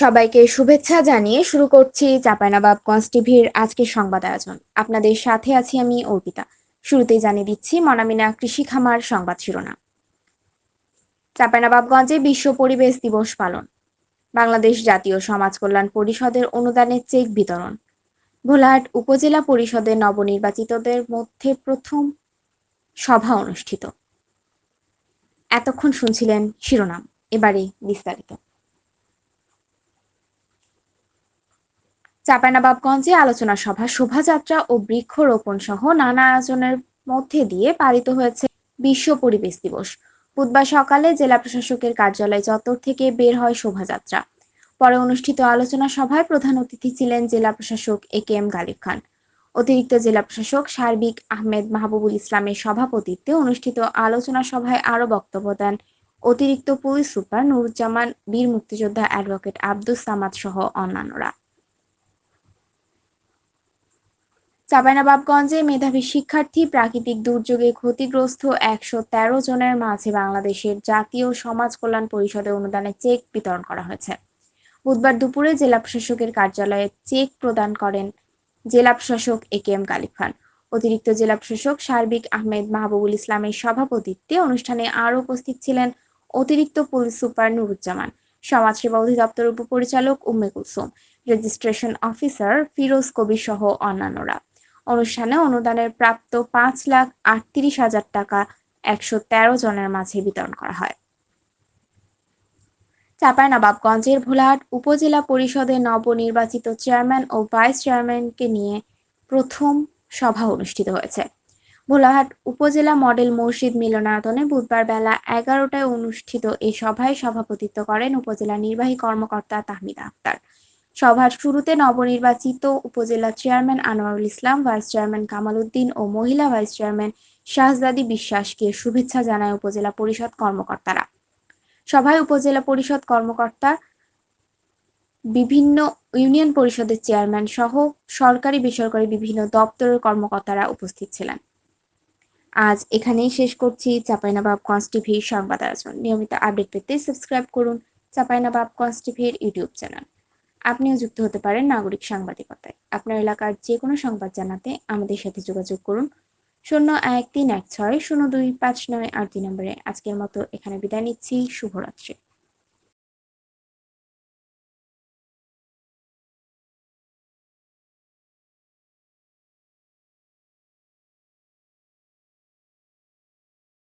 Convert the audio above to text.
সবাইকে শুভেচ্ছা জানিয়ে শুরু করছি চাঁপাইনবাবগঞ্জ টিভির আজকের সংবাদ আয়োজন। আপনাদের সাথে আছি আমি অর্পিতা। শুরুতেই জানিয়ে দিচ্ছি, মনামিনা কৃষি খামার সংবাদ শিরোনাম। চাঁপাইনবাবগঞ্জে বিশ্ব পরিবেশ দিবস পালন। বাংলাদেশ জাতীয় সমাজ কল্যাণ পরিষদের অনুদানের চেক বিতরণ। ভোলাহাট উপজেলা পরিষদের নবনির্বাচিতদের মধ্যে প্রথম সভা অনুষ্ঠিত। এতক্ষণ শুনছিলেন শিরোনাম। এবারে বিস্তারিত। চাঁপাইনবাবগঞ্জে আলোচনা সভা, শোভাযাত্রা ও বৃক্ষরোপণ সহ নানা আয়োজনের মধ্যে দিয়ে পালিত হয়েছে বিশ্ব পরিবেশ দিবস। বুধবার সকালে জেলা প্রশাসকের কার্যালয় চত্বর থেকে বের হয় শোভাযাত্রা। পরে অনুষ্ঠিত আলোচনা সভায় প্রধান অতিথি ছিলেন জেলা প্রশাসক এ কে এম গালিব খান। অতিরিক্ত জেলা প্রশাসক সার্বিক আহমেদ মাহবুবুল ইসলামের সভাপতিত্বে অনুষ্ঠিত আলোচনা সভায় আরও বক্তব্য দেন অতিরিক্ত পুলিশ সুপার নুরুজ্জামান, বীর মুক্তিযোদ্ধা অ্যাডভোকেট আব্দুস সামাদ সহ অন্যান্যরা। চাঁপাইনবাবগঞ্জে মেধাবী শিক্ষার্থী প্রাকৃতিক দুর্যোগে ক্ষতিগ্রস্ত একশো তেরো জনের মাঝে বাংলাদেশের জাতীয় সমাজ কল্যাণ পরিষদের অনুদানে চেক বিতরণ করা হয়েছে। বুধবার দুপুরে জেলা প্রশাসকের কার্যালয়ে চেক প্রদান করেন জেলা প্রশাসক এ কে এম কালিফ খান। অতিরিক্ত জেলা প্রশাসক সার্বিক আহমেদ মাহবুবুল ইসলামের সভাপতিত্বে অনুষ্ঠানে আরও উপস্থিত ছিলেন অতিরিক্ত পুলিশ সুপার নুরুজ্জামান, সমাজসেবা অধিদপ্তর উপপরিচালক উম্মে কুলসুম, রেজিস্ট্রেশন অফিসার ফিরোজ কবির সহ অন্যান্যরা। অনুষ্ঠানে অনুদানের প্রাপ্ত পাঁচ লাখ আটত্রিশ হাজার টাকা একশো তেরো জনের মাঝে বিতরণ করা হয়। চাঁপাইনবাবগঞ্জের ভোলাহাট উপজেলা পরিষদের নবনির্বাচিত চেয়ারম্যান ও ভাইস চেয়ারম্যানকে নিয়ে প্রথম সভা অনুষ্ঠিত হয়েছে। ভোলাহাট উপজেলা মডেল মসজিদ মিলনায়তনে বুধবার বেলা এগারোটায় অনুষ্ঠিত এই সভায় সভাপতিত্ব করেন উপজেলা নির্বাহী কর্মকর্তা তাহমিদা আক্তার। সভার শুরুতে নবনির্বাচিত উপজেলা chairman Anwarul Islam, vice chairman Kamal Uddin ও মহিলা ভাইস চেয়ারম্যান শাহজাদি বিশ্বাসকে শুভেচ্ছা জানায় উপজেলা পরিষদ কর্মকর্তারা। সভায় উপজেলা পরিষদ কর্মকর্তা, বিভিন্ন ইউনিয়ন পরিষদের চেয়ারম্যান সহ সরকারি, বেসরকারি বিভিন্ন দপ্তরের কর্মকর্তারা উপস্থিত ছিলেন। আজ এখানেই শেষ করছি চাঁপাইনবাবগঞ্জ টিভির সংবাদ আয়োজন। নিয়মিত আপডেট পেতে সাবস্ক্রাইব করুন চাঁপাইনবাবগঞ্জ টিভির ইউটিউব চ্যানেল। আপনিও যুক্ত হতে পারেন নাগরিক সাংবাদিকতায়। আপনার এলাকার যে কোনো সংবাদ জানাতে আমাদের সাথে যোগাযোগ করুন। শূন্য এক তিন এক ছয় শূন্য দুই পাঁচ নয় আট দুই নম্বরে। আজকের মতো এখানে বিদায় নিচ্ছি। শুভরাত্রি।